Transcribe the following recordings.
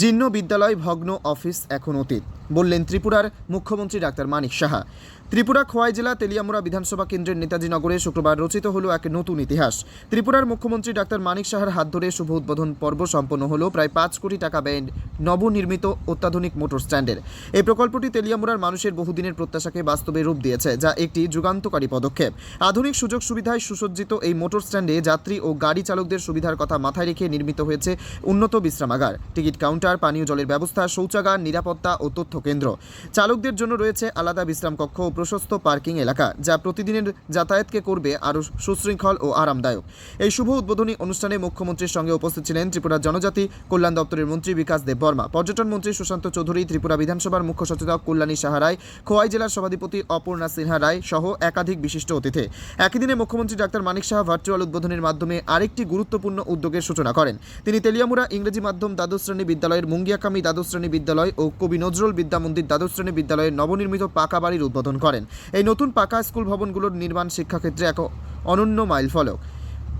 জীর্ণ বিদ্যালয় ভগ্ন অফিস এখন অতীত। বললেন ত্রিপুরার মুখ্যমন্ত্রী ডাক্তার মানিক সাহা। ত্রিপুরা খোয়াই জেলা তেলিয়ামুড়া বিধানসভা কেন্দ্রের নেতাজি নগরে শুক্রবার রচিত হলো এক নতুন ইতিহাস। ত্রিপুরার মুখ্যমন্ত্রী ডাক্তার মানিক সাহার হাত ধরে শুভ উদ্বোধন পর্ব সম্পন্ন হলো প্রায় পাঁচ কোটি টাকা ব্যয় নবনির্মিত অত্যাধুনিক মোটর স্ট্যান্ডের। এই প্রকল্পটি তেলিয়ামুড়ার মানুষের বহুদিনের প্রত্যাশাকে বাস্তবে রূপ দিয়েছে, যা একটি যুগান্তকারী পদক্ষেপ। আধুনিক সুযোগ সুবিধায় সুসজ্জিত এই মোটর স্ট্যান্ডে যাত্রী ও গাড়ি চালকদের সুবিধার কথা মাথায় রেখে নির্মিত হয়েছে উন্নত বিশ্রামাগার। টিকিট কাউন্টার, পানীয় জলের ব্যবস্থা, শৌচাগার, নিরাপত্তা ও তথ্য কেন্দ্র। চালকদের জন্য রয়েছে আলাদা বিশ্রাম কক্ষ ও প্রশস্ত পার্কিং এলাকা, যা প্রতিদিনের যাতায়াতকে করবে আরও সুশৃঙ্খল ও আরামদায়ক। এই শুভ উদ্বোধনী অনুষ্ঠানে মুখ্যমন্ত্রীর সঙ্গে উপস্থিত ছিলেন ত্রিপুরা জনজাতি, কল্যাণ দপ্তরের মন্ত্রী বিকাশ দেব বর্মা, পর্যটন মন্ত্রী সুশান্ত চৌধুরী, ত্রিপুরা বিধানসভার মুখ্য সচেতক কল্যাণী সাহারায় খোয়াই জেলার সভাধিপতি অপর্ণা সিনহা রায় সহ একাধিক বিশিষ্ট অতিথি। একই দিনে মুখ্যমন্ত্রী ডাক্তার মানিক সাহা ভার্চুয়াল উদ্বোধনের মাধ্যমে আরেকটি গুরুত্বপূর্ণ উদ্যোগের সূচনা করেন। তিনি তেলিয়ামুড়া ইংরেজি মাধ্যম দ্বাদশ শ্রেণি বিদ্যালয়ের মুঙ্গিয়াকামি দ্বাদশ শ্রেণি বিদ্যালয় ও কবি নজরুল বিদ্যা মন্দির দ্বাদশ শ্রেণি বিদ্যালয়ের নবনির্মিত পাকা বাড়ির উদ্বোধন করেন। এই নতুন পাকা স্কুল ভবনগুলোর নির্মাণ শিক্ষাক্ষেত্রে এক অনন্য মাইল মাইলফলক।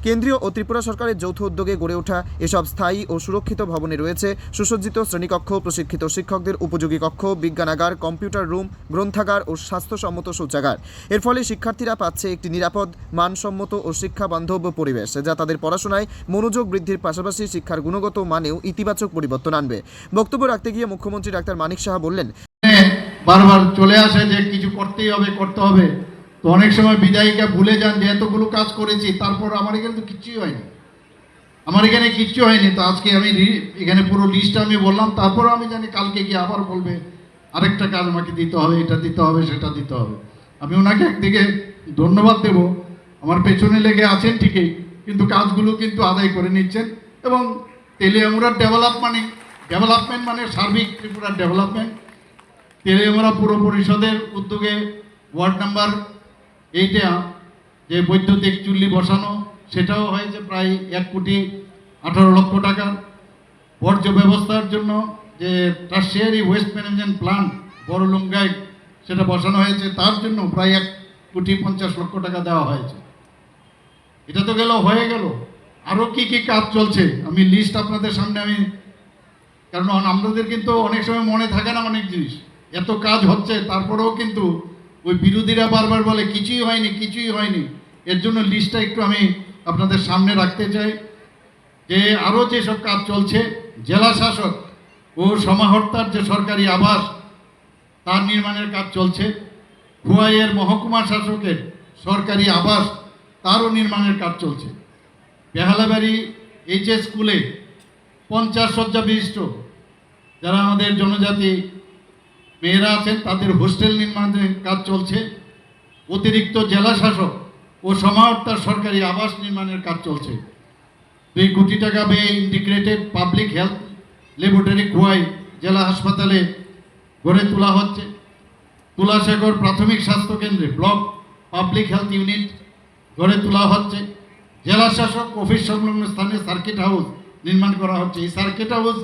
কেন্দ্রীয় ও ত্রিপুরা সরকারের যৌথ উদ্যোগে গড়ে ওঠা এসব স্থায়ী ও সুরক্ষিত ভবনে রয়েছে সুসজ্জিত শ্রেণীকক্ষ, প্রশিক্ষিত শিক্ষকদের উপযোগী কক্ষ, বিজ্ঞানাগার, কম্পিউটার রুম, গ্রন্থাগার ও স্বাস্থ্যসম্মত শৌচাগার। এর ফলে শিক্ষার্থীরা পাচ্ছে একটি নিরাপদ, মানসম্মত ও শিক্ষা বান্ধব পরিবেশ, যা তাদের পড়াশোনায় মনোযোগ বৃদ্ধির পাশাপাশি শিক্ষার গুণগত মানেও ইতিবাচক পরিবর্তন আনবে। বক্তব্য রাখতে গিয়ে মুখ্যমন্ত্রী ডাক্তার মানিক সাহা বললেন বারবার চলে আসে যে কিছু করতেই হবে, করতে হবে। তো অনেক সময় বিদায়িকা ভুলে যান যে এতগুলো কাজ করেছি, তারপর আমার এখানে তো কিচ্ছুই হয়নি। আমার এখানে কিচ্ছু হয়নি। তো আজকে আমি এখানে পুরো লিস্টটা আমি বললাম তারপর আমি জানি কালকে গিয়ে আবার বলবে, আরেকটা কাজ আমাকে দিতে হবে, এটা দিতে হবে, সেটা দিতে হবে। আমি ওনাকে একদিকে ধন্যবাদ দেব। আমার পেছনে লেগে আছেন ঠিকই, কিন্তু কাজগুলো কিন্তু আদায় করে নিচ্ছেন। এবং তেলিয়ামুড়ার ডেভেলপমেন্ট ডেভেলপমেন্ট মানে সার্বিক ত্রিপুরার ডেভেলপমেন্ট তেলিয়ামুড়া পুর পরিষদের উদ্যোগে ওয়ার্ড নাম্বার এইটা যে বৈদ্যুতিক চুল্লি বসানো, সেটাও হয়েছে প্রায় এক কোটি আঠারো লক্ষ টাকা। বর্জ্য ব্যবস্থার জন্য যে টার্সিয়ারি ওয়েস্ট ম্যানেজমেন্ট প্ল্যান্ট বড় লুঙ্গায় সেটা বসানো হয়েছে, তার জন্য প্রায় এক কোটি পঞ্চাশ লক্ষ টাকা দেওয়া হয়েছে। এটা তো গেল, হয়ে গেল। আরও কি কি কাজ চলছে? আমি লিস্ট আপনাদের সামনে আমি, কারণ আমাদের কিন্তু অনেক সময় মনে থাকে না অনেক জিনিস। এত কাজ হচ্ছে, তারপরেও কিন্তু ওই বিরোধীরা বারবার বলে, কিছুই হয়নি কিছুই হয়নি। এর জন্য লিস্টটা একটু আমি আপনাদের সামনে রাখতে চাই যে আরও যেসব কাজ চলছে, জেলা শাসক ও সমাহর্তার যে সরকারি আবাস, তার নির্মাণের কাজ চলছে। খুয়াইয়ের মহকুমা শাসকের সরকারি আবাস, তারও নির্মাণের কাজ চলছে। বেহালাবাড়ি এইচএস স্কুলে পঞ্চাশ শয্যা বিশিষ্ট যারা আমাদের জনজাতি মেয়েরা আছেন, তাদের হোস্টেল নির্মাণের কাজ চলছে। অতিরিক্ত জেলা শাসক ও সমাহর্তার সরকারি আবাস নির্মাণের কাজ চলছে। দুই কোটি টাকা ব্যয়ে integrated public health laboratory Khowai জেলা হাসপাতালে গড়ে তোলা হচ্ছে। তুলাশেখর প্রাথমিক স্বাস্থ্য কেন্দ্রে ব্লক পাবলিক হেলথ ইউনিট গড়ে তোলা হচ্ছে। জেলা শাসক অফিস সংলগ্ন স্থানে সার্কিট হাউস নির্মাণ করা হচ্ছে। এই সার্কিট হাউস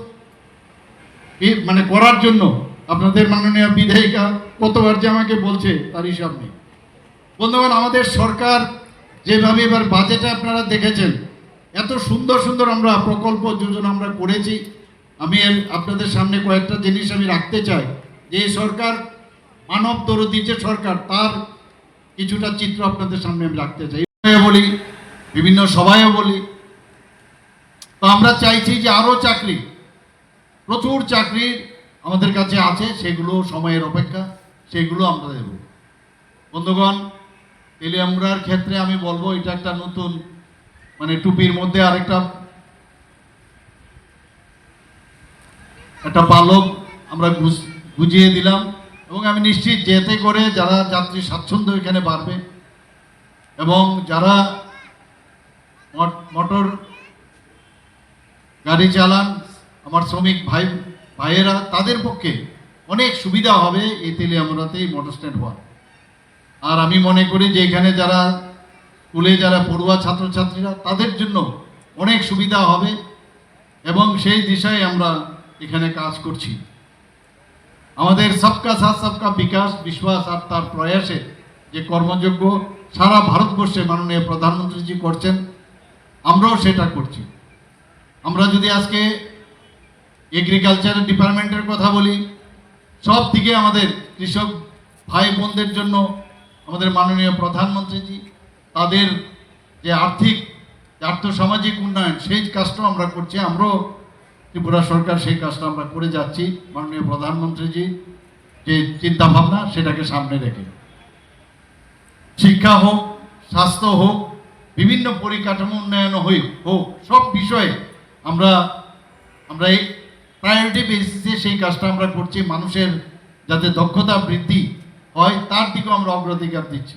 মানে করার জন্য আপনাদের মাননীয় বিধায়িকা কতবার যে আমাকে বলছে তার হিসাব নেই বন্ধুগণ, আমাদের সরকার যেভাবে এবার বাজেটে আপনারা দেখেছেন, এত সুন্দর সুন্দর আমরা প্রকল্প যোজনা আমরা করেছি। আমি আপনাদের সামনে কয়েকটা জিনিস আমি রাখতে চাই। যে সরকার, মানব দরদি যে সরকার, তার কিছুটা চিত্র আপনাদের সামনে আমি রাখতে চাই। বলি, বিভিন্ন সভায়ও বলি। তো আমরা চাইছি যে আরও চাকরি, প্রচুর চাকরি আমাদের কাছে আছে, সেগুলো সময়ের অপেক্ষা, সেগুলো আমরা দেব। বন্ধুগণ, তেলিয়ামুড়ার ক্ষেত্রে আমি বলব, এটা একটা নতুন মানে টুপির মধ্যে আরেকটা, একটা পালক আমরা গুজ- গুজিয়ে দিলাম। এবং আমি নিশ্চিত যেতে করে যারা যাত্রী স্বাচ্ছন্দ্য এখানে বাড়বে, এবং যারা মট- মোটর গাড়ি চালান, আমার শ্রমিক ভাই ভাইয়েরা, তাদের পক্ষে অনেক সুবিধা হবে এই তেলিয়ামুড়াতে এই মোটর স্ট্যান্ড হওয়া আর আমি মনে করি যে এখানে যারা স্কুলে যারা পড়ুয়া ছাত্রছাত্রীরা, তাদের জন্য অনেক সুবিধা হবে এবং সেই দিশায় আমরা এখানে কাজ করছি। আমাদের সবকা সাথ, সবকা বিকাশ, বিশ্বাস আর তার প্রয়াসে যে কর্মযোগ্য সারা ভারতবর্ষে মাননীয় প্রধানমন্ত্রীজি করছেন, আমরাও সেটা করছি। আমরা যদি আজকে এগ্রিকালচার ডিপার্টমেন্টের কথা বলি, সব দিকে আমাদের কৃষক ভাই বোনদের জন্য আমাদের মাননীয় প্রধানমন্ত্রীজি, তাদের যে আর্থিক আর্থসামাজিক উন্নয়ন, সেই কাজটাও আমরা করছি, আমরাও ত্রিপুরা সরকার সেই কাজটা আমরা করে যাচ্ছি, মাননীয় প্রধানমন্ত্রীজি, যে চিন্তা ভাবনা সেটাকে সামনে রেখে। শিক্ষা হোক, স্বাস্থ্য হোক, বিভিন্ন পরিকাঠামো উন্নয়ন হই, হোক, সব বিষয়ে আমরা আমরা এই প্রায়োরিটি বেসিসে সেই কাজটা আমরা করছি, মানুষের যাতে দক্ষতা বৃদ্ধি হয়, তার দিকেও আমরা অগ্রাধিকার দিচ্ছি।